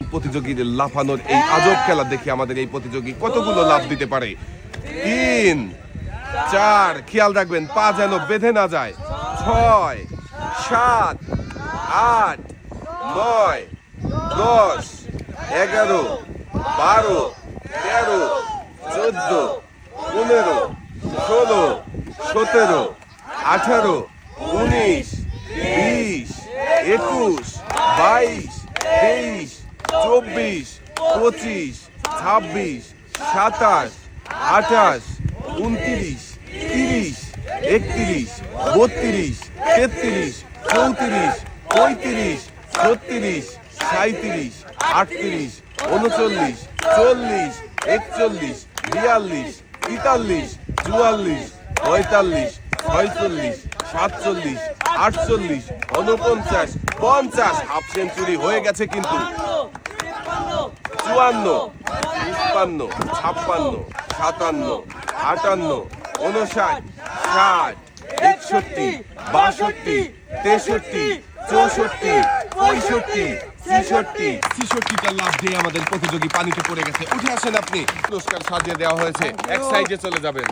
প্রতিযোগীদের লাফানোর এই আজব খেলা দেখি আমাদের এই প্রতিযোগী কতগুলো লাভ দিতে পারে? তিন, চার, খেয়াল রাখবেন, পা যেন বেঁধে না যায়। ছয়, সাত, আট, নয়, দশ, এগারো, বারো, তেরো, চোদ্দ, পনেরো, ষোলো, সতেরো, আঠারো, উনিশ, বিশ, একুশ, বাইশ, তেইশ চব্বিশ, পঁচিশ, ছাব্বিশ, সাতাশ, আঠাশ, উনত্রিশ, তিরিশ, একত্রিশ, বত্রিশ, তেত্রিশ, চৌত্রিশ, পঁয়ত্রিশ, ছত্রিশ সাঁত্রিশ আটত্রিশ, উনচল্লিশ, চল্লিশ, একচল্লিশ, বিয়াল্লিশ, তেতাল্লিশ, চুয়াল্লিশ, পঁয়তাল্লিশ, ছয়চল্লিশ, সাতচল্লিশ আটচল্লিশ উনপঞ্চাশ পঞ্চাশ। হাফ সেঞ্চুরি হয়ে গেছে কিন্তু। চুয়ান্ন তিপ্পান্ন ছাপ্পান্ন, সাতান্ন, আটান্ন উনষাট ষাট, একষট্টি, বাষট্টি, তেষট্টি, চৌষট্টি, পঁয়ষট্টি, ছেষট্টি। ছেষট্টিটা লাভ দিয়ে আমাদের প্রতিযোগী পানিতে পড়ে গেছে। উঠে আসেন আপনি। পুরস্কার সাজিয়ে দেওয়া হয়েছে। এক সাইডে চলে যাবেন।